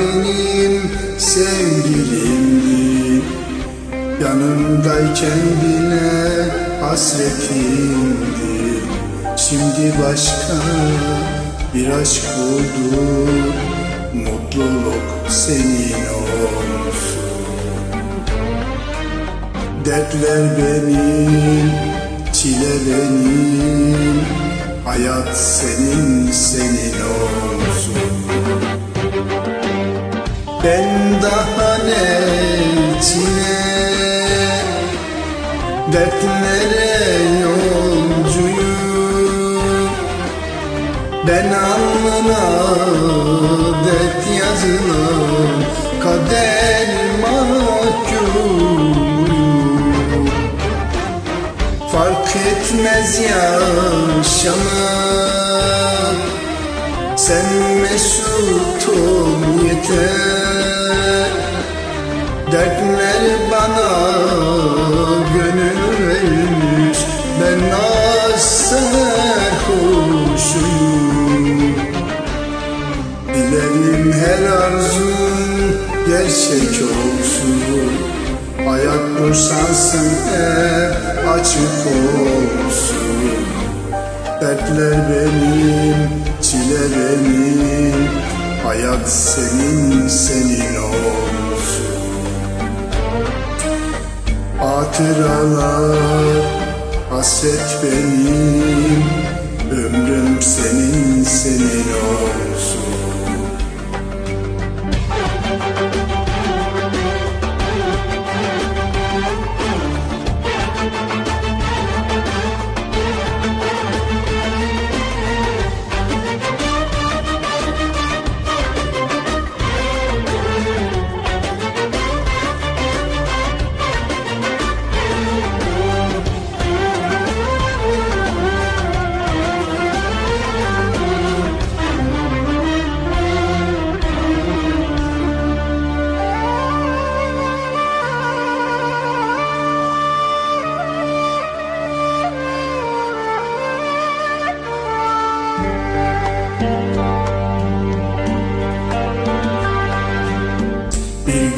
benim sevgilimdi Yanımdayken bile hasretimdi Şimdi başka bir aşk buldu Mutluluk senin olsun. Dertler benim, çile benim. Hayat senin, senin olsun. Ben daha ne çile Dertlere yolcuyum. Ben alnına dert yazılan Kader mahkumuyum. Fark etmez yaşamak Sen mesut ol yeter Dertler bana gönül vermiş. Ben az sarhoşum Dilerim her arzun gerçek olsun. Hayat dursansın hep açık olsun. Dertler benim, çile benim. Hayat senin, senin olsun Hatıralar, hasret benim. Ömrüm senin, senin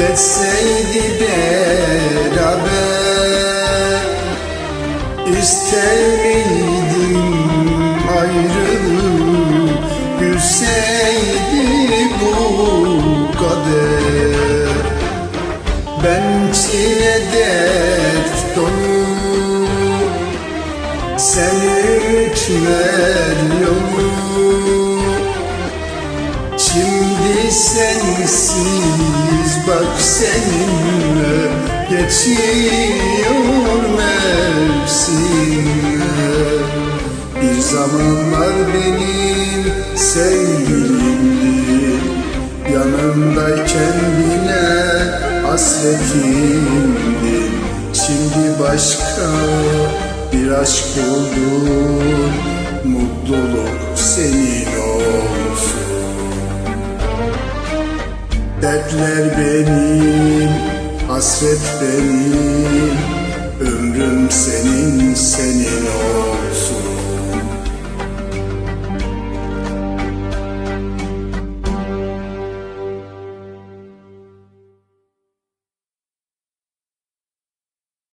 Geçseydi beraber İster miydim ayrılık Gülseydi bu kader. Ben çile dert dolu sen ütmer yolu sensiz bak seninle Geçiyor mevsimler Bir zamanlar benim sevgilimdi Yanımdayken bile hasretimdin Şimdi başka bir aşk buldun Mutluluk senin olsun Dertler benim, hasret benim. Ömrüm senin, senin olsun